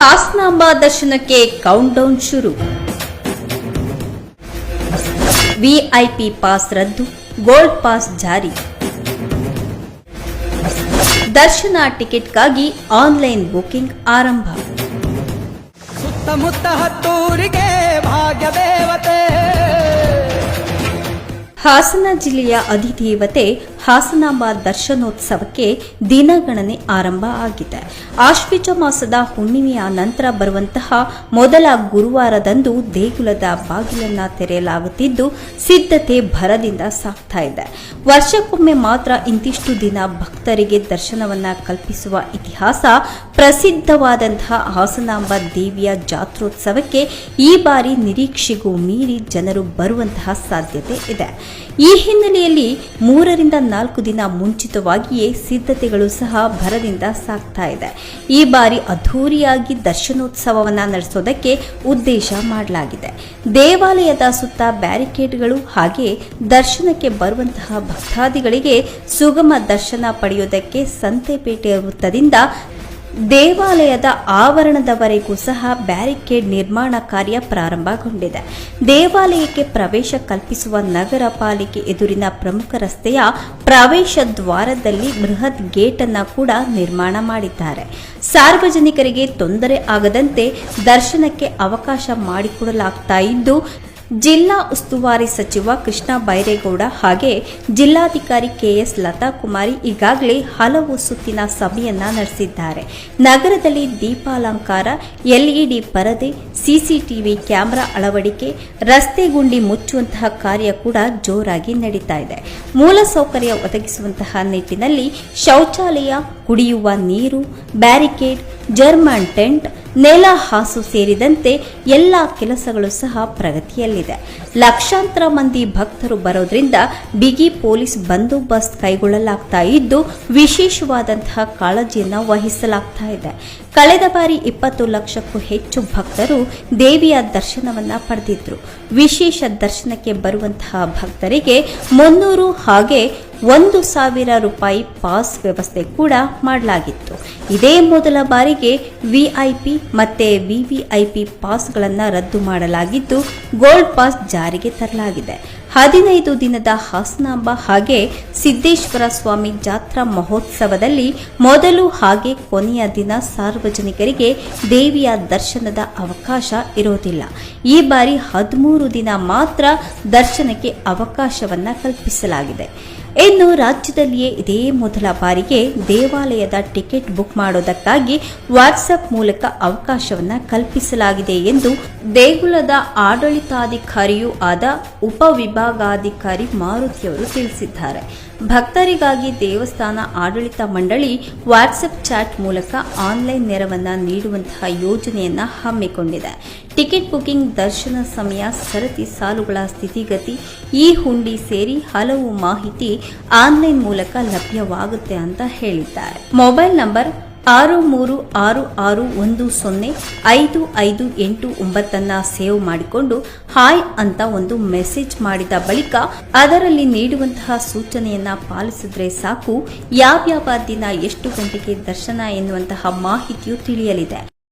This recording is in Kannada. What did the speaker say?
ಹಾಸನಾಂಬ ದರ್ಶನಕ್ಕೆ ಕೌಂಟ್ ಡೌನ್ ಶುರು ವಿಐಪಿ ಪಾಸ್ ರದ್ದು ಗೋಲ್ಡ್ ಪಾಸ್ ಜಾರಿ. ದರ್ಶನ ಟಿಕೆಟ್ಗಾಗಿ ಆನ್ಲೈನ್ ಬುಕಿಂಗ್ ಆರಂಭ. ಸುತ್ತಮುತ್ತ ಹತ್ತೂರಿಗೆ ಭಾಗ್ಯ ದೇವತೆ ಹಾಸನ ಜಿಲ್ಲೆಯ ಅಧಿದೇವತೆ ಹಾಸನಾಂಬ ದರ್ಶನೋತ್ಸವಕ್ಕೆ ದಿನಗಣನೆ ಆರಂಭ ಆಗಿದೆ. ಆಶ್ವಿಜ ಮಾಸದ ಹುಣ್ಣಿಮೆಯ ನಂತರ ಬರುವಂತಹ ಮೊದಲ ಗುರುವಾರದಂದು ದೇಗುಲದ ಬಾಗಿಲನ್ನು ತೆರೆಯಲಾಗುತ್ತಿದ್ದು, ಸಿದ್ಧತೆ ಭರದಿಂದ ಸಾಗ್ತಾ ಇದೆ. ವರ್ಷಕ್ಕೊಮ್ಮೆ ಮಾತ್ರ ಇಂತಿಷ್ಟು ದಿನ ಭಕ್ತರಿಗೆ ದರ್ಶನವನ್ನ ಕಲ್ಪಿಸುವ ಇತಿಹಾಸ ಪ್ರಸಿದ್ಧವಾದಂತಹ ಹಾಸನಾಂಬ ದೇವಿಯ ಜಾತ್ರೋತ್ಸವಕ್ಕೆ ಈ ಬಾರಿ ನಿರೀಕ್ಷೆಗೂ ಮೀರಿ ಜನರು ಬರುವಂತಹ ಸಾಧ್ಯತೆ ಇದೆ. ಈ ಹಿನ್ನೆಲೆಯಲ್ಲಿ ಮೂರರಿಂದ ನಾಲ್ಕು ದಿನ ಮುಂಚಿತವಾಗಿಯೇ ಸಿದ್ಧತೆಗಳು ಸಹ ಭರದಿಂದ ಸಾಗ್ತಾ ಇದೆ. ಈ ಬಾರಿ ಅದ್ಧೂರಿಯಾಗಿ ದರ್ಶನೋತ್ಸವವನ್ನ ನಡೆಸೋದಕ್ಕೆ ಉದ್ದೇಶ ಮಾಡಲಾಗಿದೆ. ದೇವಾಲಯದ ಸುತ್ತ ಬ್ಯಾರಿಕೇಡ್ಗಳು ಹಾಗೆ ದರ್ಶನಕ್ಕೆ ಬರುವಂತಹ ಭಕ್ತಾದಿಗಳಿಗೆ ಸುಗಮ ದರ್ಶನ ಪಡೆಯುವುದಕ್ಕೆ ಸಂತೆಪೇಟೆ ವೃತ್ತದಿಂದ ದೇವಾಲಯದ ಆವರಣದವರೆಗೂ ಸಹ ಬ್ಯಾರಿಕೇಡ್ ನಿರ್ಮಾಣ ಕಾರ್ಯ ಪ್ರಾರಂಭಗೊಂಡಿದೆ. ದೇವಾಲಯಕ್ಕೆ ಪ್ರವೇಶ ಕಲ್ಪಿಸುವ ನಗರ ಪಾಲಿಕೆ ಎದುರಿನ ಪ್ರಮುಖ ರಸ್ತೆಯ ಪ್ರವೇಶ ದ್ವಾರದಲ್ಲಿ ಬೃಹತ್ ಗೇಟ್ ಅನ್ನ ಕೂಡ ನಿರ್ಮಾಣ ಮಾಡಿದ್ದಾರೆ. ಸಾರ್ವಜನಿಕರಿಗೆ ತೊಂದರೆ ಆಗದಂತೆ ದರ್ಶನಕ್ಕೆ ಅವಕಾಶ ಮಾಡಿಕೊಡಲಾಗ್ತಾ ಇದ್ದು ಜಿಲ್ಲಾ ಉಸ್ತುವಾರಿ ಸಚಿವ ಕೃಷ್ಣ ಬೈರೇಗೌಡ ಹಾಗೆ ಜಿಲ್ಲಾಧಿಕಾರಿ ಕೆಎಸ್ ಲತಾ ಕುಮಾರಿ ಈಗಾಗಲೇ ಹಲವು ಸುತ್ತಿನ ಸಭೆಯನ್ನ ನಡೆಸಿದ್ದಾರೆ. ನಗರದಲ್ಲಿ ದೀಪಾಲಂಕಾರ, ಎಲ್ಇಡಿ ಪರದೆ, ಸಿಸಿಟಿವಿ ಕ್ಯಾಮೆರಾ ಅಳವಡಿಕೆ, ರಸ್ತೆ ಗುಂಡಿ ಮುಚ್ಚುವಂತಹ ಕಾರ್ಯ ಕೂಡ ಜೋರಾಗಿ ನಡೀತಾ ಇದೆ. ಮೂಲಸೌಕರ್ಯ ಒದಗಿಸುವಂತಹ ನಿಟ್ಟಿನಲ್ಲಿ ಶೌಚಾಲಯ, ಕುಡಿಯುವ ನೀರು, ಬ್ಯಾರಿಕೇಡ್, ಜರ್ಮನ್ ಟೆಂಟ್ ನೆಲ ಹಾಸು ಸೇರಿದಂತೆ ಎಲ್ಲ ಕೆಲಸಗಳು ಸಹ ಪ್ರಗತಿಯಲ್ಲಿದೆ. ಲಕ್ಷಾಂತರ ಮಂದಿ ಭಕ್ತರು ಬರೋದ್ರಿಂದ ಬಿಗಿ ಪೊಲೀಸ್ ಬಂದೋಬಸ್ತ್ ಕೈಗೊಳ್ಳಲಾಗ್ತಾ ಇದ್ದು, ವಿಶೇಷವಾದಂತಹ ಕಾಳಜಿಯನ್ನು ವಹಿಸಲಾಗ್ತಾ ಇದೆ. ಕಳೆದ ಬಾರಿ ಇಪ್ಪತ್ತು ಲಕ್ಷಕ್ಕೂ ಹೆಚ್ಚು ಭಕ್ತರು ದೇವಿಯ ದರ್ಶನವನ್ನ ಪಡೆದಿದ್ರು. ವಿಶೇಷ ದರ್ಶನಕ್ಕೆ ಬರುವಂತಹ ಭಕ್ತರಿಗೆ ಮುನ್ನೂರು ಹಾಗೆ ಒಂದು ಸಾವಿರ ರೂಪಾಯಿ ಪಾಸ್ ವ್ಯವಸ್ಥೆ ಕೂಡ ಮಾಡಲಾಗಿತ್ತು. ಇದೇ ಮೊದಲ ಬಾರಿಗೆ ವಿಐಪಿ ಮತ್ತೆ ವಿವಿಐಪಿ ಪಾಸ್ಗಳನ್ನು ರದ್ದು ಮಾಡಲಾಗಿದ್ದು, ಗೋಲ್ಡ್ ಪಾಸ್ ಜಾರಿಗೆ ತರಲಾಗಿದೆ. ಹದಿನೈದು ದಿನದ ಹಾಸನಾಂಬ ಹಾಗೆ ಸಿದ್ದೇಶ್ವರ ಸ್ವಾಮಿ ಜಾತ್ರಾ ಮಹೋತ್ಸವದಲ್ಲಿ ಮೊದಲು ಹಾಗೆ ಕೊನೆಯ ದಿನ ಸಾರ್ವಜನಿಕರಿಗೆ ದೇವಿಯ ದರ್ಶನದ ಅವಕಾಶ ಇರೋದಿಲ್ಲ. ಈ ಬಾರಿ ಹದಿಮೂರು ದಿನ ಮಾತ್ರ ದರ್ಶನಕ್ಕೆ ಅವಕಾಶವನ್ನ ಕಲ್ಪಿಸಲಾಗಿದೆ. ಇನ್ನು ರಾಜ್ಯದಲ್ಲಿಯೇ ಇದೇ ಮೊದಲ ಬಾರಿಗೆ ದೇವಾಲಯದ ಟಿಕೆಟ್ ಬುಕ್ ಮಾಡೋದಕ್ಕಾಗಿ ವಾಟ್ಸಪ್ ಮೂಲಕ ಅವಕಾಶವನ್ನ ಕಲ್ಪಿಸಲಾಗಿದೆ ಎಂದು ದೇಗುಲದ ಆಡಳಿತಾಧಿಕಾರಿಯೂ ಆದ ಉಪವಿಭಾಗಾಧಿಕಾರಿ ಮಾರುತಿಯವರು ತಿಳಿಸಿದ್ದಾರೆ. ಭಕ್ತರಿಗಾಗಿ ದೇವಸ್ಥಾನ ಆಡಳಿತ ಮಂಡಳಿ ವಾಟ್ಸಪ್ ಚಾಟ್ ಮೂಲಕ ಆನ್ಲೈನ್ ನೆರವನ್ನ ನೀಡುವಂತಹ ಯೋಜನೆಯನ್ನ ಹಮ್ಮಿಕೊಂಡಿದೆ. ಟಿಕೆಟ್ ಬುಕಿಂಗ್, ದರ್ಶನ ಸಮಯ, ಸರತಿ ಸಾಲುಗಳ ಸ್ಥಿತಿಗತಿ, ಈ ಹುಂಡಿ ಸೇರಿ ಹಲವು ಮಾಹಿತಿ ಆನ್ಲೈನ್ ಮೂಲಕ ಲಭ್ಯವಾಗುತ್ತೆ ಅಂತ ಹೇಳಿದ್ದಾರೆ. ಮೊಬೈಲ್ ನಂಬರ್ ಆರು ಮೂರು ಆರು ಆರು ಒಂದು ಸೊನ್ನೆ ಐದು ಐದು ಎಂಟು ಒಂಬತ್ತನ್ನ ಸೇವ್ ಮಾಡಿಕೊಂಡು ಹಾಯ್ ಅಂತ ಒಂದು ಮೆಸೇಜ್ ಮಾಡಿದ ಬಳಿಕ ಅದರಲ್ಲಿ ನೀಡುವಂತಹ ಸೂಚನೆಯನ್ನ ಪಾಲಿಸಿದ್ರೆ ಸಾಕು. ಯಾವ್ಯಾವ ದಿನ ಎಷ್ಟು ಗಂಟೆಗೆ ದರ್ಶನ ಎನ್ನುವಂತಹ ಮಾಹಿತಿಯು ತಿಳಿಯಲಿದೆ.